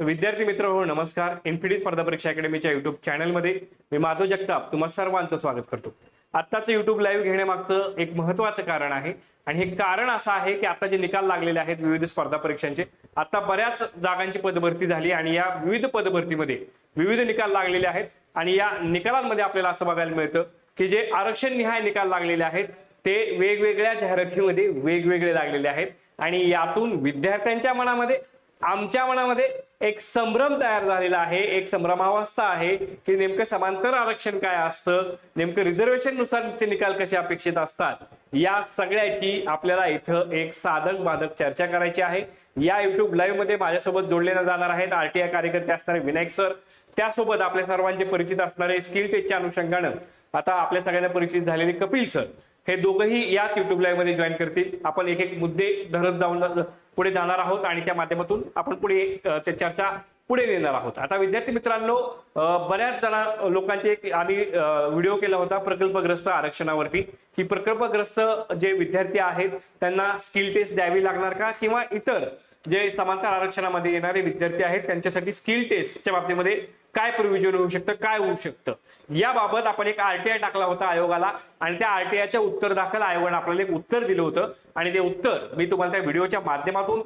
विद्यार्थी मित्र हो नमस्कार. इन्फिडी स्पर्धा परीक्षा अकॅडमीच्या युट्यूब चॅनलमध्ये मी माधव जगताप तुम्हा सर्वांचं स्वागत करतो. आत्ताचं युट्यूब लाईव्ह घेण्यामागचं एक महत्वाचं कारण आहे आणि हे कारण असं आहे की आता जे निकाल लागलेले आहेत विविध स्पर्धा परीक्षांचे आता बऱ्याच जागांची पदभरती झाली आणि या विविध पदभरतीमध्ये विविध निकाल लागलेले आहेत आणि या निकालांमध्ये आपल्याला असं बघायला मिळतं की जे आरक्षण निहाय निकाल लागलेले आहेत ते वेगवेगळ्या जाहिरातीमध्ये वेगवेगळे लागलेले आहेत आणि यातून विद्यार्थ्यांच्या मनामध्ये आमच्या मनामध्ये एक संभ्रम तयार झालेला आहे एक संभ्रमावस्था आहे की नेमकं समांतर आरक्षण काय असतं नेमकं रिझर्वेशन नुसारचे निकाल कसे अपेक्षित असतात या सगळ्याची आपल्याला इथं एक साधक बाधक चर्चा करायची आहे. या युट्यूब लाईव्हमध्ये माझ्यासोबत जोडले जाणार आहेत आरटीआय कार्यकर्ते असणारे विनायक सर. त्यासोबत आपल्या सर्वांचे परिचित असणारे स्किल टेकच्या अनुषंगानं आता आपल्या सगळ्यांना परिचित झालेले कपिल सर. हे दोघंही याच युट्यूब लाईव्हमध्ये जॉईन करतील. आपण एक एक मुद्दे धरत जाऊन पुढे जाणार आहोत आणि त्या माध्यमातून आपण पुढे ते चर्चा पुढे नेणार आहोत. आता विद्यार्थी मित्रांनो बऱ्याच जण लोकांचे एक आम्ही व्हिडिओ केला होता प्रकल्पग्रस्त आरक्षणावरती. की प्रकल्पग्रस्त जे विद्यार्थी आहेत त्यांना स्किल टेस्ट द्यावी लागणार का? किंवा इतर जे समांतर आरक्षणामध्ये येणारे विद्यार्थी आहेत त्यांच्यासाठी स्किल टेस्टच्या बाबतीमध्ये काय प्रोव्हिजन होऊ शकतं काय होऊ शकतं? याबाबत आपण एक आरटीआय टाकला होता आयोगाला आणि त्या आरटीआयच्या उत्तर दाखल आयोगाने आपल्याला एक उत्तर दिलं होतं. आणि ते उत्तर मी तुम्हाला त्या व्हिडिओच्या माध्यमातून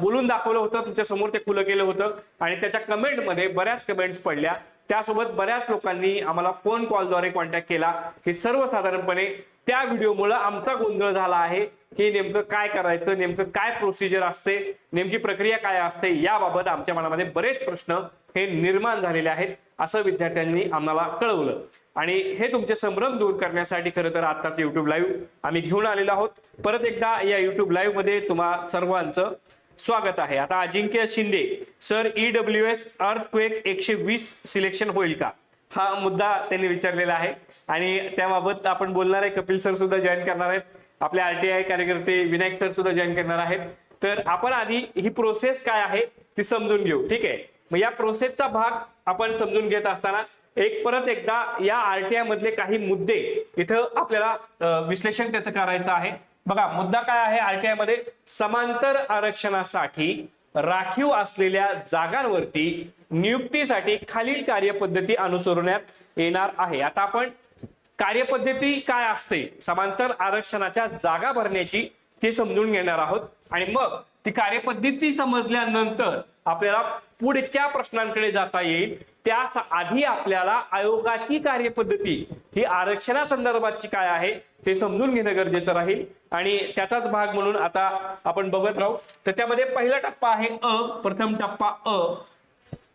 बोलून दाखवलं होतं. तुमच्यासमोर ते खुलं केलं होतं. आणि त्याच्या कमेंटमध्ये बऱ्याच कमेंट्स पडल्या. त्यासोबत बऱ्याच लोकांनी आम्हाला फोन कॉलद्वारे कॉन्टॅक्ट केला. की सर्वसाधारणपणे त्या व्हिडिओमुळे आमचा गोंधळ झाला आहे की नेमकं काय करायचं नेमकं काय प्रोसिजर असते नेमकी प्रक्रिया काय असते याबाबत आमच्या मनामध्ये बरेच प्रश्न हे निर्माण झालेले आहेत असं विद्यार्थ्यांनी आम्हाला कळवलं. आणि हे तुमचे संभ्रम दूर करण्यासाठी खरं तर आत्ताचं युट्यूब लाईव्ह आम्ही घेऊन आलेलो आहोत. परत एकदा या युट्यूब लाईव्हमध्ये तुम्हा सर्वांचं स्वागत आहे. आता Ajinkya Shinde sir E W S earthquake एकशे वीस सिलेक्शन होईल का? हा मुद्दा त्यांनी विचारलेला आहे. आणि त्याबाबत आपण बोलणार आहे कपिल सर सुद्धा जॉईन करणार आहेत. आपले आरटीआय कार्यकर्ते विनायक सर सुद्धा जॉईन करणार आहेत. तर आपण आधी ही प्रोसेस काय आहे ती समजून घेऊ. ठीक आहे? मग या प्रोसेसचा भाग आपण समजून घेत असताना एक परत एकदा या आरटीआय मधले काही मुद्दे इथं आपल्याला विश्लेषण त्याचं करायचं आहे. बघा मुद्दा काय आहे आरटीआयमध्ये? समांतर आरक्षणासाठी राखीव असलेल्या जागांवरती नियुक्तीसाठी खालील कार्यपद्धती अनुसरण्यात येणार आहे. आता आपण कार्यपद्धती काय असते? समांतर आरक्षणाच्या जागा भरण्याची ते समजून घेणार आहोत. आणि मग ती कार्यपद्धती समजल्यानंतर आपल्याला पुढच्या प्रश्नांकडे जाता येईल. त्या आधी आपल्याला आयोगाची कार्यपद्धती ही आरक्षणासंदर्भातची काय आहे ते समजून घेणं गरजेचं राहील. आणि त्याचाच भाग म्हणून आता आपण बघत राहू. तर त्यामध्ये पहिला टप्पा आहे अ. प्रथम टप्पा अ.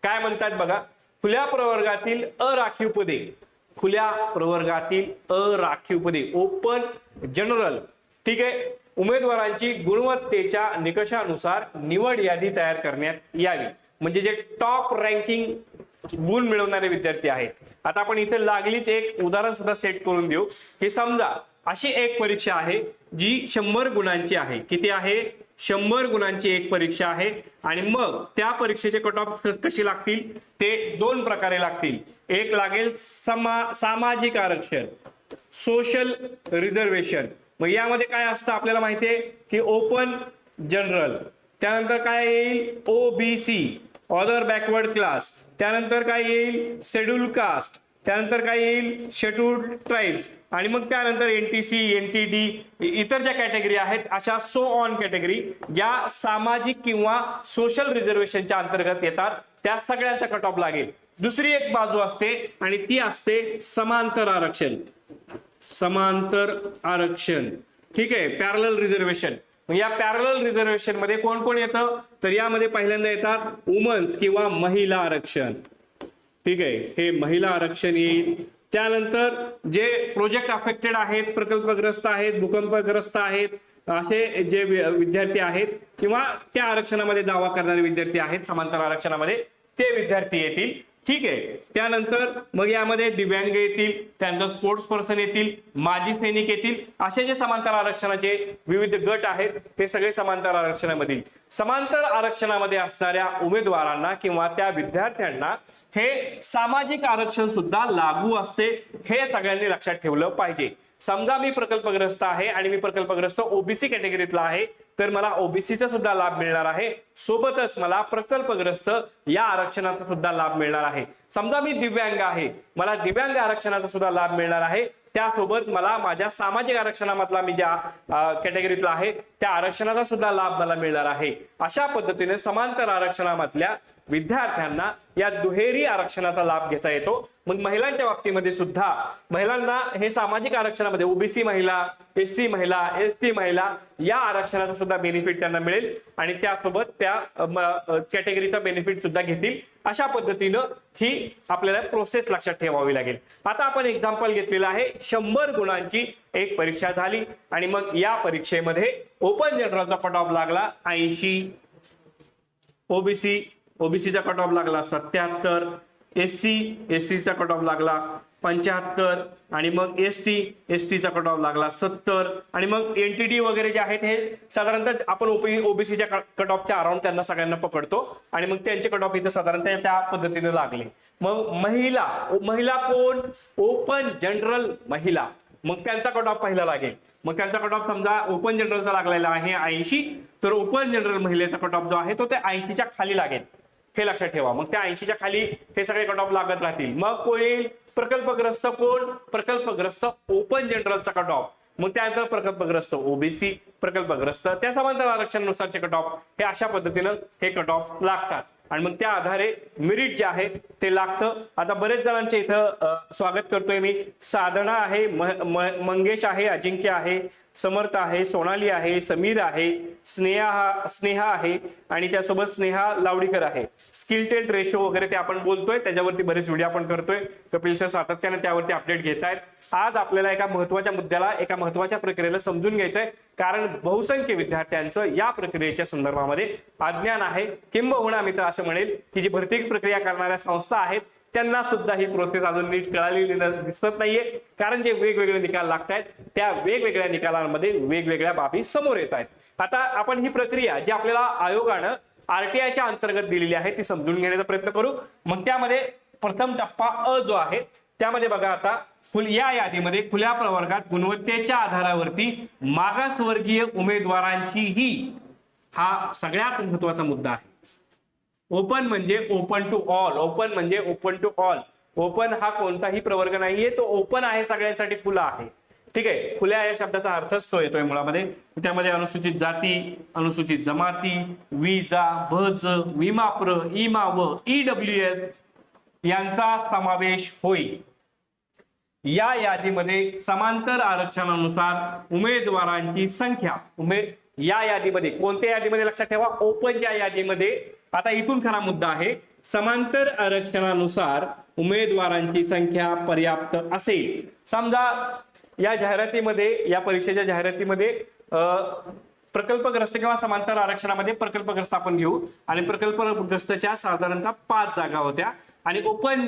काय म्हणतात बघा? खुल्या प्रवर्गातील अराखीव पदे. खुल्या प्रवर्गातील अराखीव पदे. ओपन जनरल ठीक आहे? उमेदवारांची गुणवत्तेच्या निकषानुसार निवड यादी तयार करण्यात यावी. म्हणजे जे टॉप रँकिंग गुण मिळवणारे विद्यार्थी आहेत. आता आपण इथे लागलीच एक उदाहरण सुद्धा सेट करून देऊ. की समजा अशी एक परीक्षा आहे जी शंभर गुणांची आहे. किती आहे? शंभर गुणांची एक परीक्षा आहे. आणि मग त्या परीक्षेचे कट ऑफ कशी लागतील? ते दोन प्रकारे लागतील. एक लागेल समा सामाजिक आरक्षण सोशल रिझर्वेशन मग यामध्ये काय असतं आपल्याला माहिती आहे? की ओपन जनरल त्यानंतर काय येईल? ओबीसी ऑदर बॅकवर्ड क्लास त्यानंतर काय येईल? शेड्यूल कास्ट त्यानंतर काय येईल? शेड्यूल ट्राईब्स आणि मग त्यानंतर N T C N T D इतर ज्या कॅटेगरी आहेत अशा सो ऑन कॅटेगरी ज्या सामाजिक किंवा सोशल रिझर्वेशनच्या अंतर्गत येतात त्या सगळ्यांचा कट ऑफ लागेल. दुसरी एक बाजू असते आणि ती असते समांतर आरक्षण. समांतर आरक्षण. ठीक आहे? पॅरल रिझर्वेशन या पॅरल रिझर्वेशनमध्ये कोण कोण येतं? तर यामध्ये पहिल्यांदा येतात वुमन्स किंवा महिला आरक्षण. ठीक आहे हे महिला आरक्षण येईल. त्यानंतर जे प्रोजेक्ट अफेक्टेड आहेत प्रकल्पग्रस्त आहेत भूकंपग्रस्त आहेत असे जे विद्यार्थी आहेत किंवा त्या आरक्षणामध्ये दावा करणारे विद्यार्थी आहेत समांतर आरक्षणामध्ये ते विद्यार्थी येतील. ठीक आहे. त्यानंतर मग यामध्ये दिव्यांग येतील त्यानंतर स्पोर्ट्स पर्सन येतील माजी सैनिक येतील असे जे समांतर आरक्षणाचे विविध गट आहेत ते सगळे समांतर आरक्षणामधील. समांतर आरक्षणामध्ये असणाऱ्या उमेदवारांना किंवा त्या विद्यार्थ्यांना हे सामाजिक आरक्षण सुद्धा लागू असते हे सगळ्यांनी लक्षात ठेवलं पाहिजे. समजा मी प्रकल्पग्रस्त आहे आणि मी प्रकल्पग्रस्त ओबीसी कॅटेगरीतला आहे तर मला ओबीसीचा सुद्धा लाभ मिळणार आहे. सोबतच मला प्रकल्पग्रस्त या आरक्षणाचा सुद्धा लाभ मिळणार आहे. समजा मी दिव्यांग आहे मला दिव्यांग आरक्षणाचा सुद्धा लाभ मिळणार आहे. त्यासोबत मला माझ्या सामाजिक आरक्षणामधला मी ज्या कॅटेगरीतला आहे त्या आरक्षणाचा सुद्धा लाभ मला मिळणार आहे. अशा पद्धतीने समांतर आरक्षणामधल्या विद्यार्थ्यांना या दुहेरी आरक्षणाचा लाभ घेता येतो. मग महिलांच्या बाबतीमध्ये सुद्धा महिलांना हे सामाजिक आरक्षणामध्ये ओबीसी महिला एस सी महिला एस टी महिला या आरक्षणाचा सुद्धा बेनिफिट त्यांना मिळेल आणि त्यासोबत त्या कॅटेगरीचा बेनिफिट सुद्धा घेतील. अशा पद्धतीनं ही आपल्याला प्रोसेस लक्षात ठेवावी लागेल. आता आपण एक्झाम्पल घेतलेलं आहे. शंभर गुणांची एक परीक्षा झाली आणि मग या परीक्षेमध्ये ओपन जनरलचा कट ऑफ लागला. ऐंशी ओबीसी ओबीसीचा कट ऑफ लागला सत्याहत्तर एस सी एस सीचा कट ऑफ लागला पंच्याहत्तर आणि मग एस टी एस टीचा कट ऑफ लागला सत्तर आणि मग एन टी डी वगैरे जे आहेत हे साधारणतः आपण ओपी ओबीसीच्या कट ऑफच्या अराउंड त्यांना सगळ्यांना पकडतो आणि मग त्यांचे कट ऑफ इथं साधारणतः त्या पद्धतीने लागले. मग महिला महिला कोण? ओपन जनरल महिला. मग त्यांचा कट ऑफ पहिला लागेल. मग त्यांचा कट ऑफ समजा ओपन जनरलचा लागलेला आहे ऐंशी तर ओपन जनरल महिलेचा कट ऑफ जो आहे तो ते ऐंशीच्या खाली लागेल. हे लक्षात ठेवा. मग त्या ऐंशीच्या खाली हे सगळे कट ऑफ लागत राहतील. मग कोण येईल? प्रकल्पग्रस्त कोण? प्रकल्पग्रस्त ओपन जनरलचा कट ऑफ मग त्यानंतर प्रकल्पग्रस्त ओबीसी प्रकल्पग्रस्त त्या समांतर आरक्षणानुसारचे कट ऑफ हे अशा पद्धतीनं हे कट ऑफ लागतात. आणि मग त्या आधारे मेरिट जे आहे ते लागतं. आता बरेच जणांचे इथं स्वागत करतोय मी. साधना आहे मंगेश आहे अजिंक्य आहे समर्थ आहे सोनाली आहे समीर आहे स्नेहा स्नेहा आहे आणि त्यासोबत स्नेहा लावडीकर आहे. स्किल टेल्ट रेशो वगैरे ते आपण बोलतोय त्याच्यावरती बरेच व्हिडिओ आपण करतोय. कपिल सर सातत्याने त्यावरती अपडेट घेत आहेत आज आपल्याला एका महत्त्वाच्या मुद्द्याला एका महत्त्वाच्या प्रक्रियेला समजून घ्यायचंय. कारण बहुसंख्य विद्यार्थ्यांचं या प्रक्रियेच्या संदर्भामध्ये अज्ञान आहे. किंबहुना मित्र असं म्हणेल की जी भरती प्रक्रिया करणाऱ्या संस्था आहेत त्यांना सुद्धा ही प्रोसेस अजून नीट कळालेली दिसत नाहीये. कारण जे वेगवेगळे निकाल लागत आहेत त्या वेगवेगळ्या निकालांमध्ये वेगवेगळ्या बाबी समोर येत आहेत. आता आपण ही प्रक्रिया जी आपल्याला आयोगानं आरटीआयच्या अंतर्गत दिलेली आहे ती समजून घेण्याचा प्रयत्न करू. मग त्यामध्ये प्रथम टप्पा अ जो आहे त्यामध्ये बघा आता फुल या यादीमध्ये खुल्या प्रवर्गात गुणवत्तेच्या आधारावरती मागासवर्गीय उमेदवारांचीही हा सगळ्यात महत्त्वाचा मुद्दा आहे. ओपन म्हणजे ओपन टू ऑल ओपन म्हणजे ओपन टू ऑल ओपन हा कोणताही प्रवर्ग नाहीये तो ओपन आहे सगळ्यांसाठी खुला आहे. ठीक आहे? खुल्या या शब्दाचा अर्थच तो येतोय मुळामध्ये. त्यामध्ये अनुसूचित जाती अनुसूचित जमाती विजा भज विमाप्र इमाव ईडब्ल्यू एस यांचा समावेश होईल. या यादीमध्ये समांतर आरक्षणानुसार उमेदवारांची संख्या. उमेद या यादीमध्ये कोणत्या यादीमध्ये लक्षात ठेवा? ओपनच्या यादीमध्ये आता इथून खरा मुद्दा आहे. समांतर आरक्षणानुसार उमेदवारांची संख्या पर्याप्त असेल. समजा या जाहिरातीमध्ये या परीक्षेच्या जाहिरातीमध्ये अं, प्रकल्पग्रस्त किंवा समांतर आरक्षणामध्ये प्रकल्पग्रस्त आपण घेऊ. आणि प्रकल्पग्रस्तच्या साधारणतः पाच जागा होत्या. आणि ओपन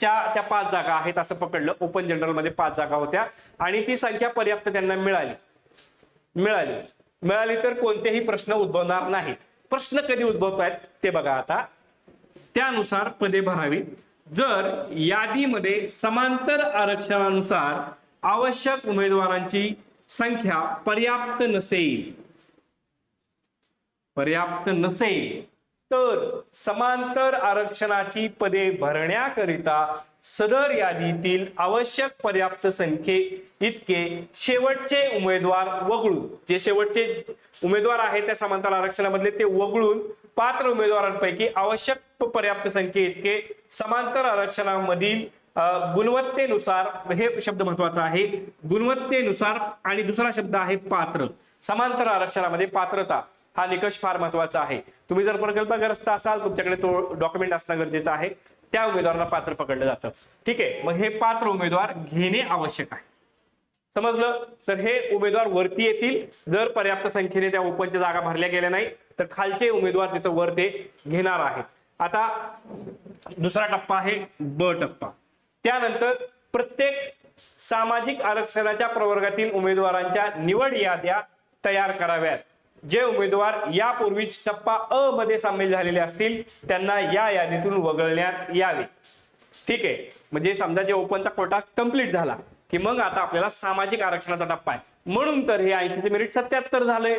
च्या त्या पाच जागा आहेत असं पकडलं. ओपन जनरलमध्ये पाच जागा होत्या. आणि ती संख्या पर्याप्त त्यांना मिळाली. मिळाली. मिळाली तर कोणतेही प्रश्न उद्भवणार नाहीत. प्रश्न कधी उद्भवत आहेत ते बघा आता. त्यानुसार पदे भरावी जर यादीमध्ये समांतर आरक्षणानुसार आवश्यक उमेदवारांची संख्या पर्याप्त नसेल पर्याप्त नसेल तर समांतर आरक्षणाची पदे भरण्याकरिता सदर यादीतील आवश्यक पर्याप्त संख्ये इतके शेवटचे उमेदवार वगळून जे शेवटचे उमेदवार आहेत त्या समांतर आरक्षणामधले ते वगळून पात्र उमेदवारांपैकी आवश्यक पर्याप्त संख्ये इतके समांतर आरक्षणामधील गुणवत्तेनुसार हे शब्द महत्त्वाचा आहे गुणवत्तेनुसार आणि दुसरा शब्द आहे पात्र. समांतर आरक्षणामध्ये पात्रता. हा निकष फार महत्त्वाचा आहे. तुम्ही जर प्रकल्पग्रस्त असाल तुमच्याकडे तो डॉक्युमेंट असणं गरजेचं आहे. त्या उमेदवाराला पात्र पकडलं जातं. ठीक आहे मग हे पात्र उमेदवार घेणे आवश्यक आहे. समजलं? तर हे उमेदवार वरती येतील. जर पर्याप्त संख्येने त्या ओपनच्या जागा भरल्या गेल्या नाही तर खालचे उमेदवार तिथं वर ते घेणार आहेत. आता दुसरा टप्पा आहे ब टप्पा. त्यानंतर प्रत्येक सामाजिक आरक्षणाच्या प्रवर्गातील उमेदवारांच्या निवड याद्या तयार कराव्यात. जे उमेदवार यापूर्वीच टप्पा अ मध्ये सामील झालेले असतील त्यांना या यादीतून वगळण्यात यावे. ठीक आहे. म्हणजे समजा जे ओपनचा कोटा कंप्लीट झाला की मग आता आपल्याला सामाजिक आरक्षणाचा टप्पा आहे. म्हणून तर हे ऐंशीचे मेरिट सत्याहत्तर झालंय.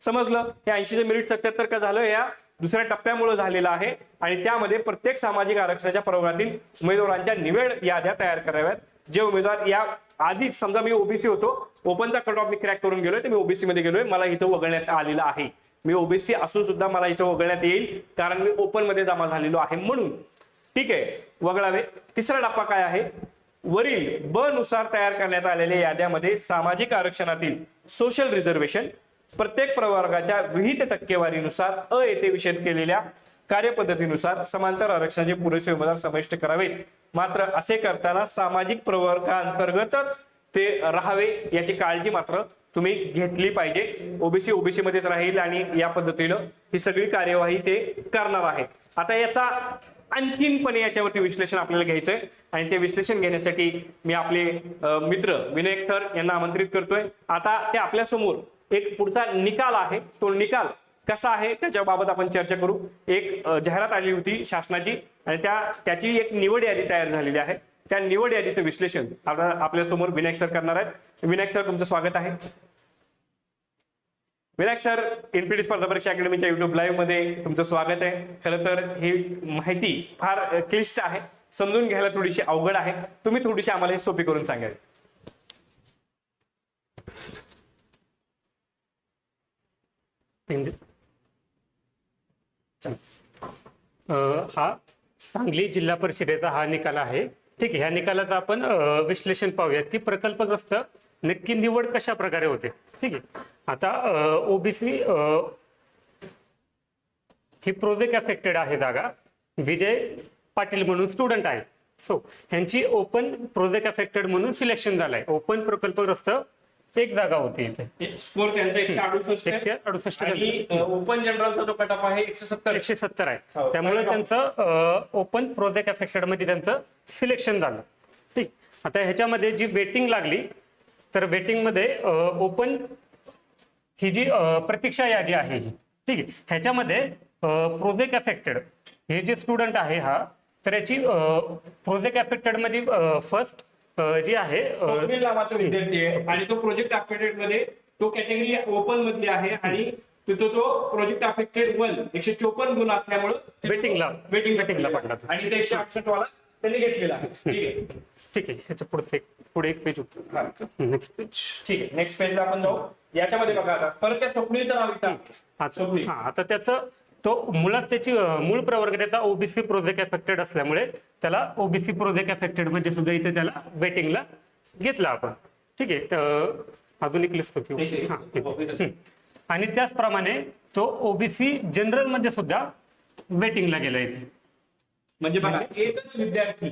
समजलं? हे ऐंशीचे मेरिट सत्याहत्तर का झालं? या दुसऱ्या टप्प्यामुळे झालेलं आहे. आणि त्यामध्ये प्रत्येक सामाजिक आरक्षणाच्या प्रवर्गातील उमेदवारांच्या निवड याद्या तयार कराव्यात. जे उमेदवार या आधीच समजा मी ओबीसी होतो ओपनचा कट ऑफ मी क्रॅक करून गेलोय तर मी ओबीसी मध्ये गेलोय मला इथं वगळण्यात आलेलं आहे. मी ओबीसी असून सुद्धा मला इथं वगळण्यात येईल कारण मी ओपनमध्ये जमा झालेलो आहे. म्हणून ठीक आहे वगळावे. तिसरा टप्पा काय आहे? वरील ब नुसार तयार करण्यात आलेल्या याद्यामध्ये सामाजिक आरक्षणातील सोशल रिझर्वेशन प्रत्येक प्रवर्गाच्या विहित टक्केवारीनुसार अ येथे विषद केलेल्या कार्यपद्धतीनुसार समांतर आरक्षणाचे पुरेसे उमेदवार समाविष्ट करावेत. मात्र असे करताना सामाजिक प्रवर्गाअंतर्गतच ते राहावे याची काळजी मात्र तुम्ही घेतली पाहिजे. ओबीसी ओबीसी मध्येच राहील आणि या पद्धतीनं ही सगळी कार्यवाही ते करणार आहेत. आता याचा आणखीनपणे याच्यावरती विश्लेषण आपल्याला घ्यायचंय आणि ते विश्लेषण घेण्यासाठी मी आपले मित्र विनायक सर यांना आमंत्रित करतोय. आता ते आपल्यासमोर एक पुढचा निकाल आहे. तो निकाल कसा आहे त्याच्याबाबत आपण चर्चा करू. एक जाहिरात आली होती शासनाची आणि त्या त्याची एक निवड यादी तयार झालेली आहे. त्या निवड यादीचं विश्लेषण आपल्या आपल्यासमोर विनायक सर करणार आहेत. विनायक सर तुमचं स्वागत आहे. विनायक सर एनपीडी स्पर्धा परीक्षा अकॅडमीच्या युट्यूब लाईव्हमध्ये तुमचं स्वागत आहे. खरं तर ही माहिती फार क्लिष्ट आहे. समजून घ्यायला थोडीशी अवघड आहे. तुम्ही थोडीशी आम्हाला सोपी करून सांगाल. हा सांगली जिल्हा परिषदेचा हा निकाल आहे. ठीक आहे ह्या निकालाचं आपण विश्लेषण पाहूयात की प्रकल्पग्रस्त नक्की निवड कशा प्रकारे होते. ठीक आहे. आता ओबीसी ही प्रोजेक्ट अफेक्टेड आहे जागा. विजय पाटील म्हणून स्टुडंट आहे. सो ह्यांची ओपन प्रोजेक्ट अफेक्टेड म्हणून सिलेक्शन झालंय. ओपन प्रकल्पग्रस्त एक जागा होती इथे. स्कोर त्यांचा एकशे अडुसष्ट एकशे अडुसष्ट आणि ओपन जनरलचा जो कटअप आहे एकशे सत्तर एकशे सत्तर आहे. हो. त्यामुळे त्यांचं ओपन प्रोजेक्ट अफेक्टेडमध्ये त्यांचं सिलेक्शन झालं. ठीक? आता ह्याच्यामध्ये जी वेटिंग लागली तर वेटिंगमध्ये ओपन ही जी प्रतीक्षा यादी आहे ही. ठीक आहे? ह्याच्यामध्ये प्रोजेक्ट अफेक्टेड हे जे स्टुडंट आहे हा तर याची प्रोजेक्ट अफेक्टेडमध्ये फर्स्ट जी आहे स्वप्नील नावाचा विद्यार्थी आहे. आणि तो प्रोजेक्ट अफेक्टेडमध्ये तो कॅटेगरी ओपन मधली आहे आणि तिथं तो प्रोजेक्ट अफेक्टेड वन एकशे चोपन्न गुण असल्यामुळे वेटिंगला वेटिंग वेटिंगला पडला. आणि ते एकशे अडुसष्ट वाला त्यांनी घेतलेला आहे. ठीक आहे. ठीक आहे. ह्याच्या पुढचे पुढे एक पेज होतं. हा. नेक्स्ट पेज ठीक आहे. नेक्स्ट पेजला आपण जाऊ. याच्यामध्ये बघा आता. परत त्या स्वप्नीलचं नाव. हा आता त्याचं तो मुळात त्याची मूळ प्रवर्ग त्याचा ओबीसी प्रोजेक्ट अफेक्टेड असल्यामुळे त्याला ओबीसी प्रोजेक्ट अफेक्टेडमध्ये सुद्धा इथे त्याला वेटिंगला घेतला आपण ठीक आहे तर अजून एक लिस्ट होती. हा. हो. आणि त्याचप्रमाणे तो ओबीसी जनरलमध्ये सुद्धा वेटिंगला गेला इथे म्हणजे बघा एकच विद्यार्थी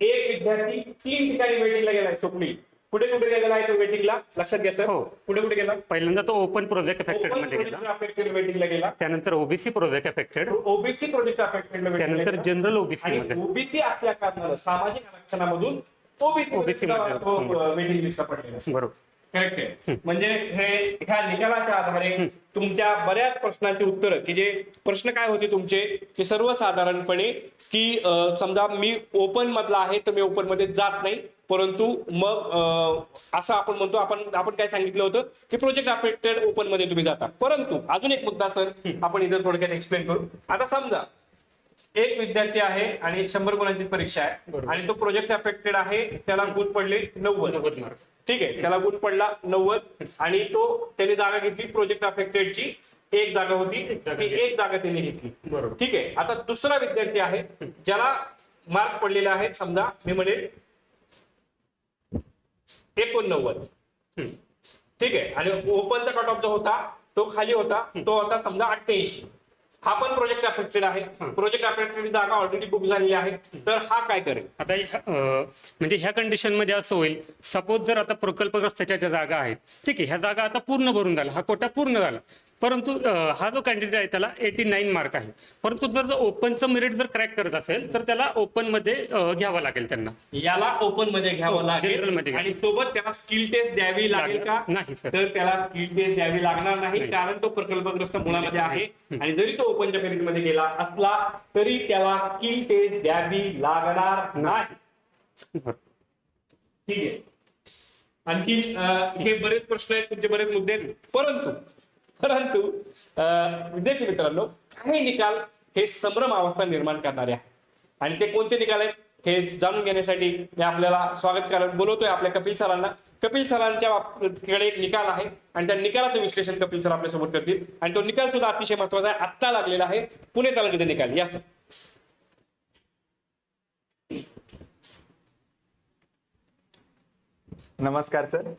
एक विद्यार्थी तीन ठिकाणी वेटिंगला गेलाय स्वप्नील कुठे कुठे गेलेला आहे तो वेटिंगला लक्षात घ्या सर हो. कुठे कुठे गेला? पहिल्यांदा तो ओपन प्रोजेक्ट अफेक्टेडमध्ये गेला. अफेक्टेड वेटिंगला गेला. त्यानंतर OBC project affected OBC project affected त्यानंतर जनरल ओबीसी आणि मध्ये. ओबीसी असल्या कारणानं सामाजिक आरक्षणामधून ओबीसी OBC मध्ये. वेटिंग लिस्टला पडलेला आहे. बरोबर. करेक्ट आहे. म्हणजे हे ह्या निकालाच्या आधारे तुमच्या बऱ्याच प्रश्नांची उत्तरं की जे प्रश्न काय होते तुमचे की सर्वसाधारणपणे की समजा मी ओपन मधला आहे तर मी ओपनमध्ये जात नाही. परंतु मग असं आपण म्हणतो आपण आपण काय सांगितलं होतं की प्रोजेक्ट अफेक्टेड ओपनमध्ये तुम्ही जाता. परंतु अजून एक मुद्दा सर आपण इथं थोडक्यात एक्सप्लेन करू. आता समजा एक विद्यार्थी आहे आणि शंभर गुणांची परीक्षा आहे. आणि तो प्रोजेक्ट अफेक्टेड आहे त्याला गुण पडले नव्वद. नव्वद मार्क ठीक आहे त्याला गुण पडला नव्वद आणि तो त्याने जागा घेतली प्रोजेक्ट अफेक्टेडची एक जागा होती एक जागा त्याने घेतली. बरोबर. ठीक आहे आता दुसरा विद्यार्थी आहे ज्याला मार्क पडलेले आहेत समजा मी म्हणेल एकोणनव्वद. ठीक आहे आणि ओपनचा कट ऑफ जो होता तो खाली होता तो होता समजा अठ्ठ्याऐंशी. हा पण प्रोजेक्ट अफेक्टेड आहे. प्रोजेक्ट अफेक्टेड जागा ऑलरेडी बुक झालेली आहे. तर हा काय करेल? आता म्हणजे ह्या कंडिशनमध्ये असं होईल. सपोज जर आता प्रकल्पग्रस्ताच्या ज्या जागा आहेत ठीक आहे ह्या जागा आता पूर्ण भरून झाला हा कोटा पूर्ण झाला. परंतु हा जो कॅन्डिडेट आहे त्याला एटी नाईन मार्क आहे. परंतु जर ओपनचं मेरिट जर क्रॅक करत असेल तर त्याला ओपनमध्ये अं, घ्यावं लागेल त्यांना. याला ओपनमध्ये घ्यावं हो, लागेल. मध्ये आणि सोबत त्याला स्किल टेस्ट द्यावी लागेल. का. नाही, sir. तर त्याला स्किल टेस्ट द्यावी लागणार नाही कारण तो प्रकल्पग्रस्त मुळामध्ये आहे. आणि जरी तो ओपनच्या मेरिटमध्ये गेला असला तरी त्याला स्किल टेस्ट द्यावी लागणार नाही. ठीक आहे. आणखी हे बरेच प्रश्न आहेत तुमचे बरेच मुद्दे आहेत. परंतु परंतु विद्यार्थी मित्रांनो काही निकाल हे संभ्रम अवस्था निर्माण करणारे आहे आणि ते कोणते निकाल आहेत? हे जाणून घेण्यासाठी मी आपल्याला स्वागत करायला बोलवतोय आपल्या कपिल सरांना. कपिल सरांच्या बाबतीकडे कडे एक निकाल आहे आणि त्या निकालाचं विश्लेषण कपिल सर आपल्यासोबत करतील. आणि तो निकाल सुद्धा अतिशय महत्त्वाचा आहे. आत्ता लागलेला आहे. पुणे तालुक्याचा निकाल. या सर. नमस्कार सर.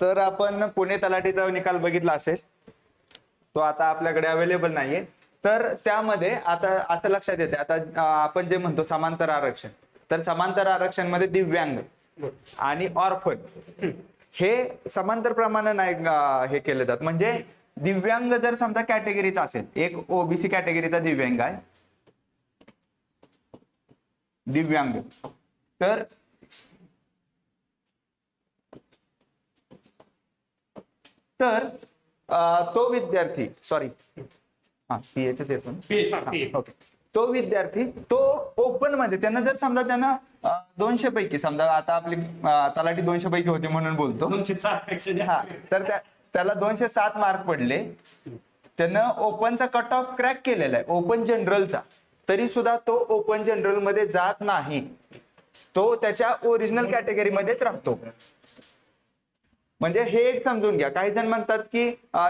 तर आपण पुणे तलाठीचा निकाल बघितला असेल. तो आता आपल्याकडे अवेलेबल नाहीये. तर त्यामध्ये आता असं लक्षात येते आता आपण जे म्हणतो समांतर आरक्षण तर समांतर आरक्षणमध्ये दिव्यांग आणि ऑर्फन हे समांतर प्रमाणे नाही हे केले जात. म्हणजे दिव्यांग जर समजा कॅटेगरीचा असेल एक ओबीसी कॅटेगरीचा दिव्यांग आहे. दिव्यांग. तर तर तो विद्यार्थी सॉरी हा पीएचएस येतो ना? हा, PH. ओके तो विद्यार्थी तो ओपनमध्ये त्यांना जर समजा त्यांना दोनशे पैकी समजा आता आपली तलाठी दोनशे पैकी होती म्हणून बोलतो. हा तर त्या- त्याला दोनशे सात मार्क पडले. त्यानं ओपनचा कट ऑफ क्रॅक केलेला आहे ओपन जनरलचा तरी सुद्धा तो ओपन जनरलमध्ये जात नाही. तो त्याच्या ओरिजिनल कॅटेगरीमध्येच राहतो. म्हणजे हे एक समजून घ्या. काही जण म्हणतात की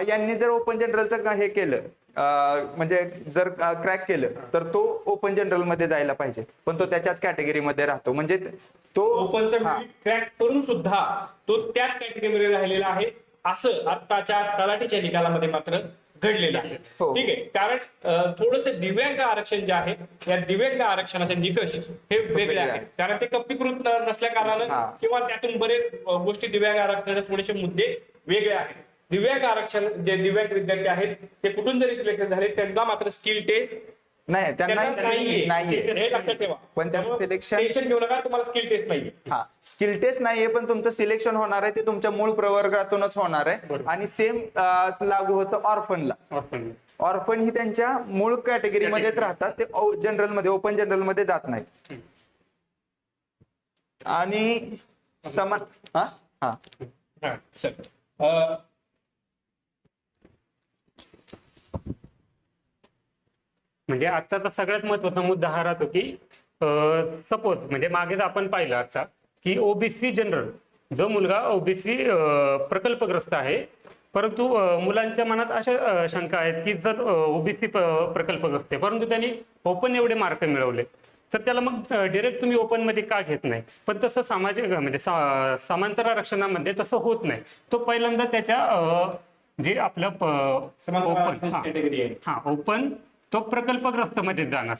यांनी जर ओपन जनरलचं हे केलं म्हणजे जर क्रॅक केलं तर तो ओपन जनरलमध्ये जायला पाहिजे. पण तो त्याच्याच कॅटेगरीमध्ये राहतो. म्हणजे तो ओपनचा हा. क्रॅक करून सुद्धा तो त्याच कॅटेगरीमध्ये राहिलेला आहे. असं आत्ताच्या तलाठीच्या निकालामध्ये मात्र घडलेलं आहे. हो. ठीक आहे. कारण थोडस दिव्यांग आरक्षण जे आहे या दिव्यांग आरक्षणाचे निकष हे वेगळे आहेत. कारण ते कप्पीकृत नसल्या कारणानं. किंवा त्यातून बरेच गोष्टी दिव्यांग आरक्षणाचे थोडेसे मुद्दे वेगळे आहेत. दिव्यांग आरक्षण जे दिव्यांग विद्यार्थी आहेत ते कुठून जरी सिलेक्शन झाले त्यांना मात्र स्किल टेस्ट नाही त्यांना नाहीये. नाहीये. हे लक्षात ठेवा. पण त्याचं selection- टेन्शन घेऊ नका तुम्हाला स्किल टेस्ट नाहीये. हा स्किल टेस्ट नाहीये पण तुमचं सिलेक्शन होणार आहे ते तुमच्या मूळ प्रवर्गातूनच होणार आहे. आणि सेम लागू होतं ऑर्फनला Orphan. ऑर्फन ही त्यांच्या मूळ कॅटेगरीमध्येच राहतात ते जनरलमध्ये ओपन जनरलमध्ये जात नाहीत. आणि समान हा हा? हा, चल. अ, म्हणजे आत्ताचा सगळ्यात महत्त्वाचा मुद्दा हा राहतो की सपोज म्हणजे मागेच आपण पाहिलं आता की ओबीसी जनरल जो मुलगा ओबीसी प्रकल्पग्रस्त आहे परंतु मुलांच्या मनात अशा शंका आहेत की जर ओबीसी प्रकल्पग्रस्त आहे परंतु त्यांनी ओपन एवढे मार्क मिळवले तर त्याला मग डिरेक्ट तुम्ही ओपनमध्ये का घेत नाही? पण तसं सामाजिक म्हणजे सा- समांतर आरक्षणामध्ये तसं होत नाही. तो पहिल्यांदा त्याच्या जे आपलं आहे. हा ओपन तो प्रकल्पग्रस्त मध्ये जाणार.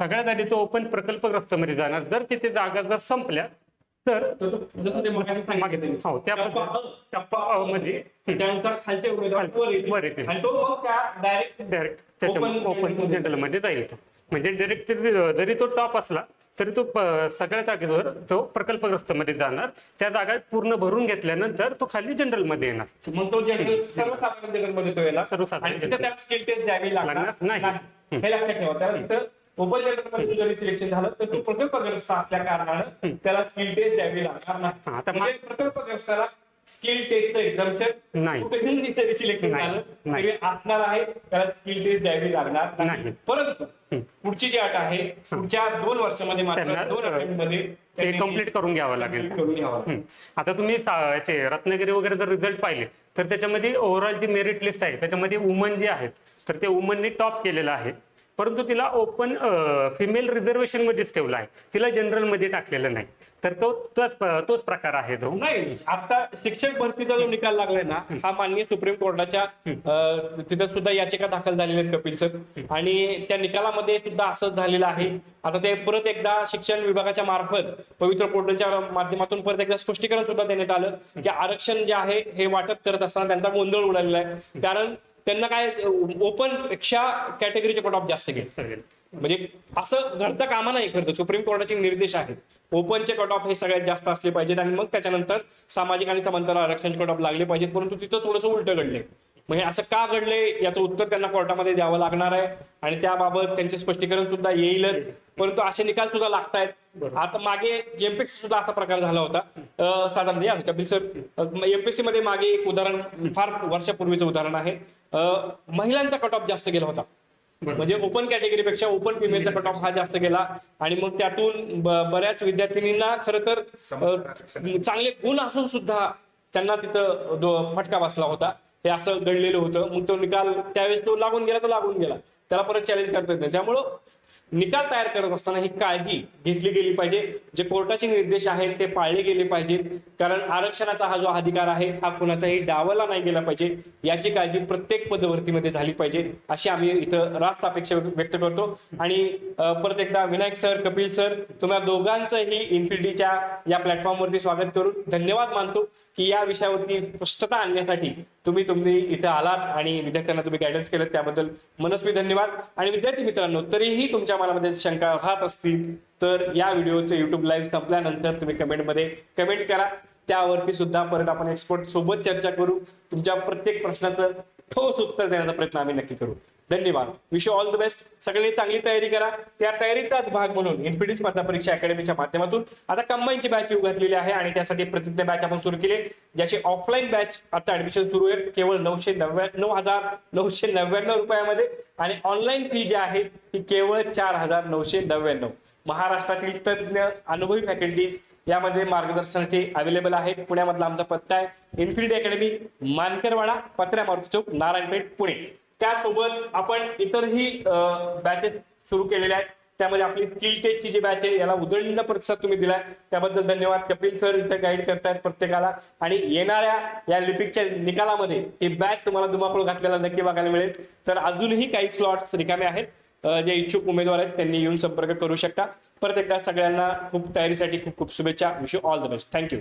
सगळ्यात आधी तो ओपन प्रकल्पग्रस्त मध्ये जाणार. जर तिथे जागा जर संपल्या तर. हो, त्या मध्ये डायरेक्ट त्याच्या ओपन जनरलमध्ये जाईल तो. म्हणजे डायरेक्ट जरी तो टॉप असला तरी तो सगळ्या जागेवर तो प्रकल्पग्रस्त मध्ये जाणार. त्या जागा पूर्ण भरून घेतल्यानंतर तो खाली जनरलमध्ये येणार मग तो जनरल सर्वसाधारण जनरलमध्ये तो येणार. सर्वसाधारण. त्याला स्किल टेस्ट द्यावी लागणार? नाही. हे लक्षात ठेवा. त्याला तिथं ओपन जनरल जरी सिलेक्शन झालं तर तो प्रकल्पग्रस्त असल्या कारणानं त्याला स्किल टेस्ट द्यावी लागणार नाही. म्हणजे प्रकल्पग्रस्ताला स्किल टेस्टचं एक्झामशन नाही. कुठेही सिलेक्शन. झालं. तरी असणार आहे त्याला स्किल टेस्ट द्यावी लागणार नाही. परंतु पुढची जी अट आहे पुढच्या दोन वर्षामध्ये मात्र दोन अटेम्प्टमध्ये ते कंप्लीट करून घ्यावं लागेल. आता तुम्ही रत्नागिरी वगैरे जर रिझल्ट पाहिले तर त्याच्यामध्ये ओव्हरऑल जी मेरिट लिस्ट आहे त्याच्यामध्ये वुमन जे आहेत तर ते वुमनने टॉप केलेलं आहे परंतु तिला ओपन फिमेल रिझर्वेशन मध्येच ठेवलं आहे. तिला जनरलमध्ये टाकलेलं नाही. तर तो तोच तोच प्रकार आहे तो. नाही आता शिक्षक भरतीचा जो निकाल लागलाय ना हा माननीय सुप्रीम कोर्टाच्या तिथं सुद्धा याचिका दाखल झालेल्या आहेत कपिल सर. आणि त्या निकालामध्ये सुद्धा असंच झालेलं आहे. आता ते परत एकदा शिक्षण विभागाच्या मार्फत पवित्र पोर्टलच्या माध्यमातून परत एकदा स्पष्टीकरण सुद्धा देण्यात आलं की आरक्षण जे आहे हे वाटप करत असताना त्यांचा गोंधळ उडालेला आहे. कारण त्यांना काय ओपनपेक्षा कॅटेगरीचे कट ऑफ जास्त घेत म्हणजे असं घडतं कामा नाही खरं. सुप्रीम कोर्टाचे निर्देश आहेत. ओपनचे कट ऑफ हे सगळ्यात जास्त असले पाहिजेत आणि मग त्याच्यानंतर सामाजिक आणि समांतर आरक्षणचे कट ऑफ लागले पाहिजेत परंतु तिथं थोडंसं उलट घडले मग हे असं का घडलंय? याचं उत्तर त्यांना कोर्टामध्ये द्यावं लागणार आहे. आणि त्याबाबत त्यांचे स्पष्टीकरण सुद्धा येईलच. परंतु असे निकाल सुद्धा लागतायत. आता मागे एमपीएससी सुद्धा असा प्रकार झाला होता. साधारण या कपिल सर एमपीएससी मध्ये मागे एक उदाहरण फार वर्षापूर्वीचं उदाहरण आहे. महिलांचा कट ऑफ जास्त गेला होता. म्हणजे ओपन कॅटेगरीपेक्षा ओपन फिमेलचा कट ऑफ हा जास्त गेला आणि मग त्यातून बऱ्याच विद्यार्थिनींना खरं तर चांगले गुण असून सुद्धा त्यांना तिथं फटका बसला होता. हे असं घडलेलं होतं. मग तो निकाल त्यावेळेस तो लागून गेला तो लागून गेला. त्याला परत चॅलेंज करता येत नाही. त्यामुळं निकाल तयार करत असताना ही काळजी घेतली गेली पाहिजे. जे कोर्टाचे निर्देश आहेत ते पाळले गेले पाहिजेत. कारण आरक्षणाचा हा जो अधिकार आहे हा कुणाचाही डावला नाही गेला पाहिजे. याची काळजी प्रत्येक पदभरतीमध्ये झाली पाहिजे अशी आम्ही इथं रास्त अपेक्षा व्यक्त करतो. आणि परत एकदा विनायक सर कपिल सर तुम्हा दोघांचंही इन्फिडीच्या या प्लॅटफॉर्मवरती स्वागत करून धन्यवाद मानतो की या विषयावरती स्पष्टता आणण्यासाठी तुम्ही तुम्ही इथं आलात आणि विद्यार्थ्यांना तुम्ही गायडन्स केलं. त्याबद्दल मनस्वी धन्यवाद. आणि विद्यार्थी मित्रांनो तरीही तुमच्या मनामध्ये शंका राहत असतील तर या व्हिडिओचं युट्यूब लाईव्ह संपल्यानंतर तुम्ही कमेंटमध्ये कमेंट करा. त्यावरती सुद्धा परत आपण एक्सपर्ट सोबत चर्चा करू. तुमच्या प्रत्येक प्रश्नाचं ठोस उत्तर देण्याचा प्रयत्न आम्ही नक्की करू. धन्यवाद. विश ऑल द बेस्ट सगळ्यांनी चांगली तयारी करा. त्या तयारीचाच भाग म्हणून इन्फिडी स्पर्धा परीक्षा अकॅडमीच्या माध्यमातून आता कंबाईनची बॅच उघडलेली आहे आणि त्यासाठी प्रतिज्ञा बॅच आपण सुरू केली. ज्याची ऑफलाईन बॅच आता ऍडमिशन सुरू आहे. केवळ नऊशे नव्याण्णव हजार नऊशे नव्याण्णव रुपयामध्ये आणि ऑनलाईन फी जी आहे ती केवळ चार हजार नऊशे नव्याण्णव. महाराष्ट्रातील तज्ज्ञ अनुभवी फॅकल्टीज यामध्ये मार्गदर्शनासाठी अवेलेबल आहेत. पुण्यामधला आमचा पत्ता आहे. Infinity academy Mankarwada Patrya Maruti Chowk Narayanpeth Pune. त्यासोबत आपण इतरही बॅचेस सुरू केलेले आहेत. त्यामध्ये आपली स्किल टेस्टची जी बॅच आहे याला उदंड प्रतिसाद तुम्ही दिलाय. त्याबद्दल धन्यवाद. कपिल सर इथं गाईड करतायत प्रत्येकाला. आणि येणाऱ्या या लिपिकच्या निकालामध्ये ही बॅच तुम्हाला धुमाकूळ घातलेला नक्की बघायला मिळेल. तर अजूनही काही स्लॉट्स रिकामे आहेत. जे इच्छुक उमेदवार आहेत त्यांनी येऊन संपर्क करू शकता. परत एकदा सगळ्यांना खूप तयारीसाठी खूप खूप शुभेच्छा. Wish all the best thank you